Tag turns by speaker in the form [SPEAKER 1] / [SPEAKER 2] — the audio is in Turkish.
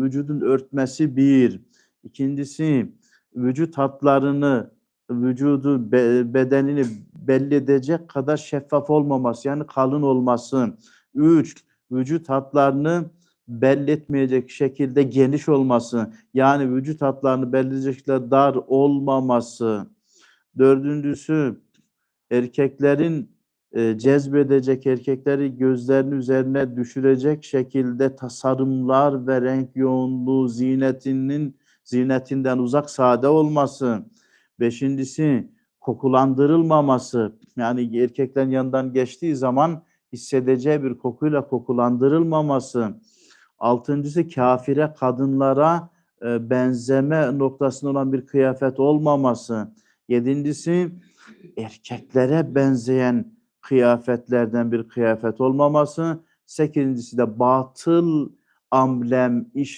[SPEAKER 1] vücudun örtmesi bir. İkincisi vücut hatlarını, vücudu, be- bedenini belli edecek kadar şeffaf olmaması yani kalın olması. Üç, vücut hatlarını belli etmeyecek şekilde geniş olması. Yani vücut hatlarını belli edecek şekilde dar olmaması. Dördüncüsü erkeklerin e, cezbedecek erkekleri gözlerinin üzerine düşürecek şekilde tasarımlar ve renk yoğunluğu zinetinin zinetinden uzak sade olması. Beşincisi kokulandırılmaması. Yani erkeklerin yanından geçtiği zaman hissedeceği bir kokuyla kokulandırılmaması. Altıncısı kafire kadınlara e, benzeme noktasında olan bir kıyafet olmaması. Yedincisi erkeklere benzeyen kıyafetlerden bir kıyafet olmaması. Sekizincisi de batıl amblem, iş